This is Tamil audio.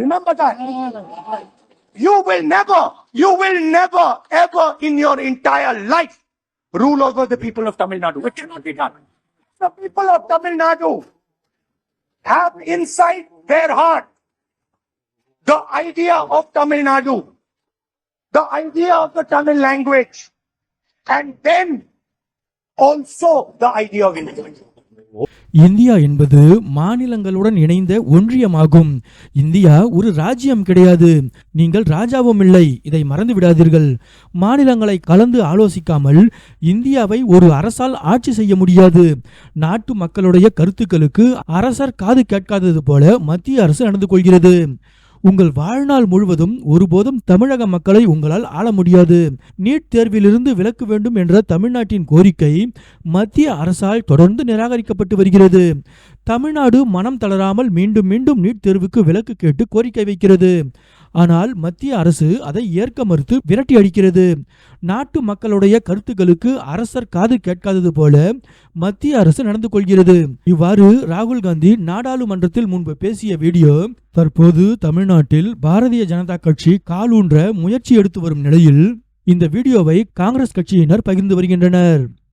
Remember that. You will never, you will never, ever in your entire life rule over the people of Tamil Nadu. It cannot be done. The people of Tamil Nadu have inside their heart the idea of Tamil Nadu, the idea of the Tamil language, and then also the idea of India. India என்பது மாநிலங்களுடன் இணைந்த ஒன்றியமாகும். இந்தியா ஒரு ராஜ்யம் கிடையாது. நீங்கள் ராஜாவும் இல்லை. இதை மறந்து விடாதீர்கள். மாநிலங்களை கலந்து ஆலோசிக்காமல் இந்தியாவை ஒரு அரசால் ஆட்சி செய்ய முடியாது. நாட்டு மக்களுடைய கருத்துக்களுக்கு அரசர் காது கேட்காதது போல மத்திய அரசு நடந்து கொள்கிறது. உங்கள் வாழ்நாள் முழுவதும் ஒருபோதும் தமிழக மக்களை உங்களால் ஆள முடியாது. நீட் தேர்விலிருந்து விலக்கு வேண்டும் என்ற தமிழ்நாட்டின் கோரிக்கை மத்திய அரசால் தொடர்ந்து நிராகரிக்கப்பட்டு வருகிறது. தமிழ்நாடு மனம் தளராமல் மீண்டும் மீண்டும் நீட் தேர்வுக்கு விலக்கு கேட்டு கோரிக்கை வைக்கிறது. ஆனால் மத்திய அரசு அதை ஏற்க மறுத்து விரட்டி அடிக்கிறது. நாட்டு மக்களுடைய கருத்துக்களுக்கு அரசர் காது கேட்காதது போல மத்திய அரசு நடந்து கொள்கிறது. இவ்வாறு ராகுல் காந்தி நாடாளுமன்றத்தில் முன்பு பேசிய வீடியோ தற்போது தமிழ்நாட்டில் பாரதிய ஜனதா கட்சி காலூன்ற முயற்சி எடுத்து வரும் நிலையில் இந்த வீடியோவை காங்கிரஸ் கட்சியினர் பகிர்ந்து வருகின்றனர்.